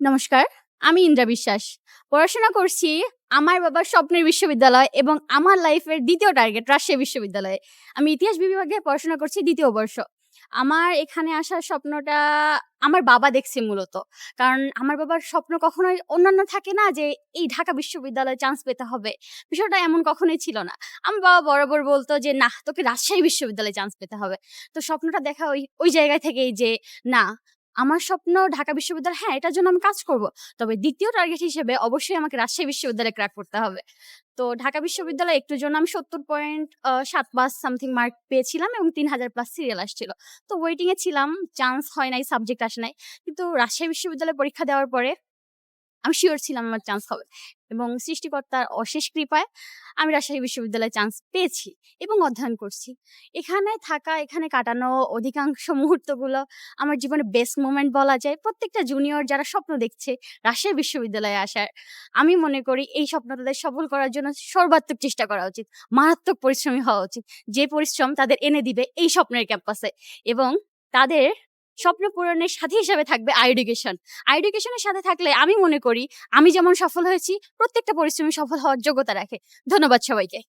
নমস্কার, আমি ইন্দ্রা বিশ্বাস। পড়াশোনা করছি আমার বাবার স্বপ্নের বিশ্ববিদ্যালয় এবং আমার লাইফের দ্বিতীয় টার্গেট রাজশাহী বিশ্ববিদ্যালয়ে। আমি ইতিহাস বিভাগে পড়াশোনা করছি দ্বিতীয় বর্ষ। আমার এখানে আসার স্বপ্নটা আমার বাবা দেখছে মূলত। কারণ আমার বাবার স্বপ্ন কখনোই অন্যান্য থাকে না যে এই ঢাকা বিশ্ববিদ্যালয়ে চান্স পেতে হবে। বিষয়টা এমন কখনোই ছিল না। আমার বাবা বরাবর বলতো যে, না, তোকে রাজশাহী বিশ্ববিদ্যালয়ে চান্স পেতে হবে। তো স্বপ্নটা দেখা ওই ওই জায়গা থেকেই যে, না আমার স্বপ্ন ঢাকা বিশ্ববিদ্যালয় হ্যাঁ এটার জন্য আমি কাজ করব। তবে দ্বিতীয় টার্গেট হিসেবে অবশ্যই আমাকে রাজশাহী বিশ্ববিদ্যালয়ে ক্র্যাক করতে হবে। তো ঢাকা বিশ্ববিদ্যালয়ে একটু জন্য আমি সত্তর পয়েন্ট সাত পাঁচ সামথিং মার্ক পেয়েছিলাম এবং তিন হাজার প্লাস সিরিয়াল আসছিল। তো ওয়েটিংয়ে ছিলাম চান্স হয় নাই সাবজেক্ট আসে নাই। কিন্তু রাজশাহী বিশ্ববিদ্যালয়ে পরীক্ষা দেওয়ার পরে আমি শিওর ছিলাম আমার চান্স হবে। এবং সৃষ্টিকর্তার অশেষ কৃপায় আমি রাজশাহী বিশ্ববিদ্যালয়ে চান্স পেয়েছি এবং অধ্যয়ন করছি। এখানে থাকা, এখানে কাটানো অধিকাংশ মুহূর্তগুলো আমার জীবনে বেস্ট মোমেন্ট বলা যায়। প্রত্যেকটা জুনিয়র যারা স্বপ্ন দেখছে রাজশাহী বিশ্ববিদ্যালয়ে আসার, আমি মনে করি এই স্বপ্ন তাদের সফল করার জন্য সর্বাত্মক চেষ্টা করা উচিত। মারাত্মক পরিশ্রমী হওয়া উচিত। যে পরিশ্রম তাদের এনে দিবে এই স্বপ্নের ক্যাম্পাসে। এবং তাদের স্বপ্ন পূরণের সাথে হিসাবে থাকবে আই এডুকেশন আই এডুকেশনের সাথে থাকলে আমি মনে করি, আমি যেমন সফল হয়েছি, প্রত্যেকটা পরিশ্রমী সফল হওয়ার যোগ্যতা রাখে। ধন্যবাদ সবাইকে।